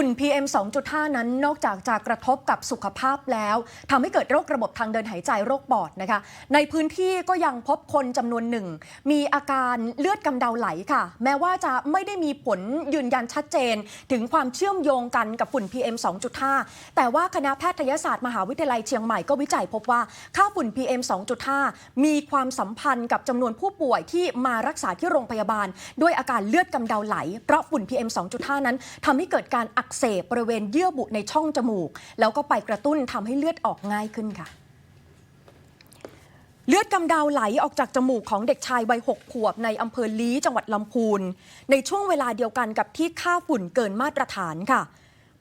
ฝุ่น PM 2.5 นั้นนอกจากจะกระทบกับสุขภาพแล้วทำให้เกิดโรคระบบทางเดินหายใจโรคปอดนะคะ ในพื้นที่ก็ยังพบคนจำนวนหนึ่ง มีอาการเลือดกำเดาไหลค่ะ แม้ว่าจะไม่ได้มีผลยืนยันชัดเจน ถึงความเชื่อมโยงกันกับฝุ่น PM 2.5 แต่ว่าคณะแพทยศาสตร์มหาวิทยาลัยเชียงใหม่ก็วิจัยพบว่าค่าฝุ่น PM 2.5 มีความสัมพันธ์กับจำนวนผู้ป่วยที่มารักษาที่โรงพยาบาล ด้วยอาการเลือดกำเดาไหลเพราะฝุ่น PM 2.5 นั้นทำให้เกิดการอักเสบบริเวณเยื่อบุในช่องจมูก แล้วก็ไปกระตุ้นทำให้เลือดออกง่ายขึ้นค่ะเลือดกำเดาไหลออกจากจมูกของเด็กชายวัยหกขวบในอำเภอลี้จังหวัดลำพูน ในช่วงเวลาเดียวกันกับที่ค่าฝุ่นเกินมาตรฐานค่ะ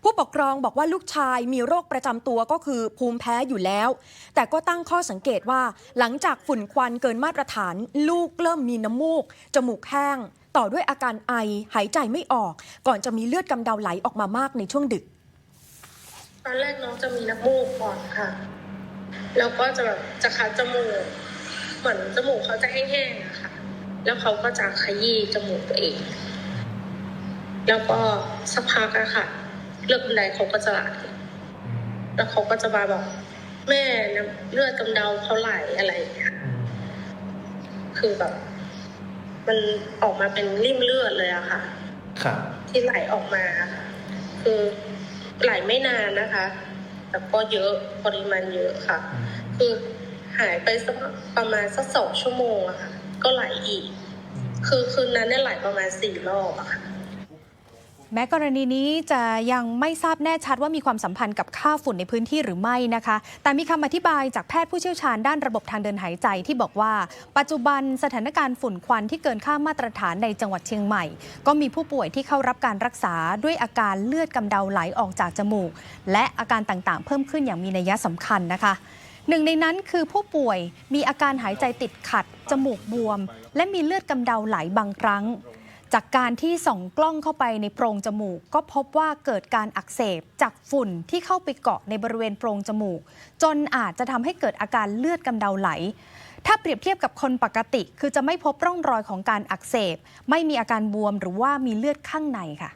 ผู้ปกครองบอกว่าลูกชายมีโรคประจำตัวก็คือภูมิแพ้อยู่แล้ว แต่ก็ตั้งข้อสังเกตว่า หลังจากฝุ่นควันเกินมาตรฐาน ลูกเริ่มมีน้ำมูก จมูกแห้ง ต่อด้วยอาการไอหายใจไม่ออก ก่อนจะมีเลือดกำเดาไหลออกมามากในช่วงดึก ตอนแรกน้องจะมีน้ำมูกก่อนค่ะ แล้วก็จะแบบจะคัดจมูก เหมือนจมูกเขาจะแห้งๆอะค่ะ แล้วเขาก็จะขยี้จมูกตัวเอง แล้วก็สักพักอะค่ะ เลือดกำเดาเขาก็จะไหลแล้วเขาก็จะมาบอก แม่น้ำเลือดกำเดาเขาไหลอะไรอย่างเงี้ย คือแบบ มันออกมาเป็นริ่มเลือดเลยอะค่ะ ครับ ที่ไหลออกมาค่ะคือไหลไม่นานนะคะ แต่ก็เยอะปริมาณเยอะค่ะ คือหายไปสักประมาณสักสองชั่วโมงอะค่ะ ก็ไหลอีก คือคืนนั้นเนี่ยไหลประมาณสี่รอบอะค่ะ แม้กรณีนี้จะยังไม่ทราบแน่ชัดว่ามีความสัมพันธ์กับค่าฝุ่นในพื้นที่หรือไม่นะคะ แต่มีคำอธิบายจากแพทย์ผู้เชี่ยวชาญด้านระบบทางเดินหายใจที่บอกว่า ปัจจุบันสถานการณ์ฝุ่นควันที่เกินค่ามาตรฐานในจังหวัดเชียงใหม่ ก็มีผู้ป่วยที่เข้ารับการรักษาด้วยอาการเลือดกำเดาไหลออกจากจมูก และอาการต่างๆ เพิ่มขึ้นอย่างมีนัยสำคัญนะคะหนึ่งในนั้นคือผู้ป่วยมีอาการหายใจติดขัด จมูกบวม และมีเลือดกำเดาไหลบางครั้ง จากการที่ส่องกล้องเข้าไปในโพรงจมูก ก็พบว่าเกิดการอักเสบจากฝุ่นที่เข้าไปเกาะในบริเวณโพรงจมูก จนอาจจะทำให้เกิดอาการเลือดกำเดาไหล ถ้าเปรียบเทียบกับคนปกติ คือจะไม่พบร่องรอยของการอักเสบ ไม่มีอาการบวมหรือว่ามีเลือดข้างในค่ะ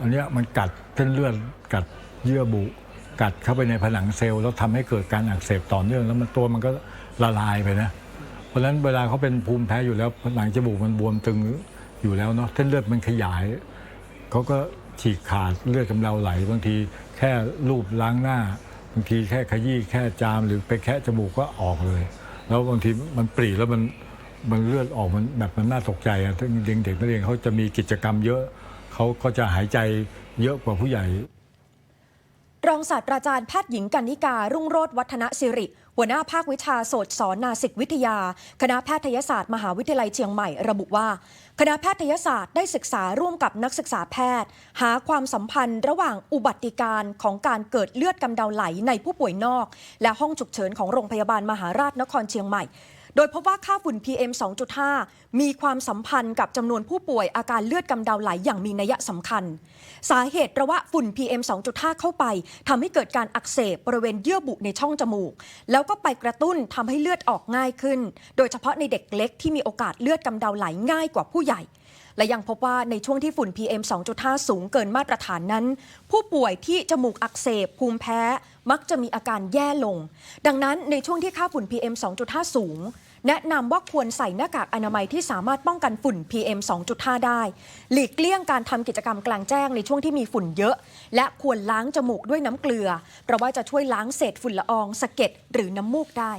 อันนี้มันกัดเส้นเลือดกัดเยื่อบุกัดเข้าไปในผนังเซลล์แล้วทำให้เกิดการอักเสบต่อเนื่อง แล้วมันตัวมันก็ละลายไปนะ เพราะฉะนั้นเวลาเขาเป็นภูมิแพ้อยู่แล้วผนังจมูกมันบวมตึง อยู่แล้วเนาะเส้นเลือดมันขยายเขาก็ฉีกขาดเลือดกำเดาไหล บางทีแค่รูปล้างหน้า บางทีแค่ขยี้แค่จามหรือไปแค่จมูกก็ออกเลย แล้วบางทีมันปรีแล้วมันมันเลือดออกมันแบบมันน่าตกใจอะถ้าเด็กเด็กนักเรียนเขาจะมีกิจกรรมเยอะเขาก็จะหายใจเยอะกว่าผู้ใหญ่ รองศาสตราจารย์แพทย์หญิงกันนิกา รุ่งโรธวัฒนสิริ หัวหน้าภาควิชาโสตสอนนาสิกวิทยา คณะแพทยศาสตร์มหาวิทยาลัยเชียงใหม่ ระบุว่า คณะแพทยศาสตร์ได้ศึกษาร่วมกับนักศึกษาแพทย์ หาความสัมพันธ์ระหว่างอุบัติการของการเกิดเลือดกำเดาไหลในผู้ป่วยนอก และห้องฉุกเฉินของโรงพยาบาลมหาราชนครเชียงใหม่ โดยพบว่าค่าฝุ่น PM 2.5 มีความสัมพันธ์กับจำนวนผู้ป่วยอาการเลือดกำเดาไหลอย่างมีนัยสำคัญ สาเหตุเพราะว่าฝุ่น PM 2.5 เข้าไปทำให้เกิดการอักเสบบริเวณเยื่อบุในช่องจมูก แล้วก็ไปกระตุ้นทำให้เลือดออกง่ายขึ้น โดยเฉพาะในเด็กเล็กที่มีโอกาสเลือดกำเดาไหลง่ายกว่าผู้ใหญ่และยังพบว่าในช่วงที่ฝุ่น PM 2.5 สูงเกินมาตรฐานนั้น ผู้ป่วยที่จมูกอักเสบภูมิแพ้ มักจะมีอาการแย่ลง ดังนั้นในช่วงที่ค่าฝุ่น PM 2.5 สูง แนะนำว่าควรใส่หน้ากากอนามัยที่สามารถป้องกันฝุ่น PM 2.5 ได้ หลีกเลี่ยงการทำกิจกรรมกลางแจ้งในช่วงที่มีฝุ่นเยอะ และควรล้างจมูกด้วยน้ำเกลือ เพราะว่าจะช่วยล้างเศษฝุ่นละอองสะเก็ดหรือน้ำมูกได้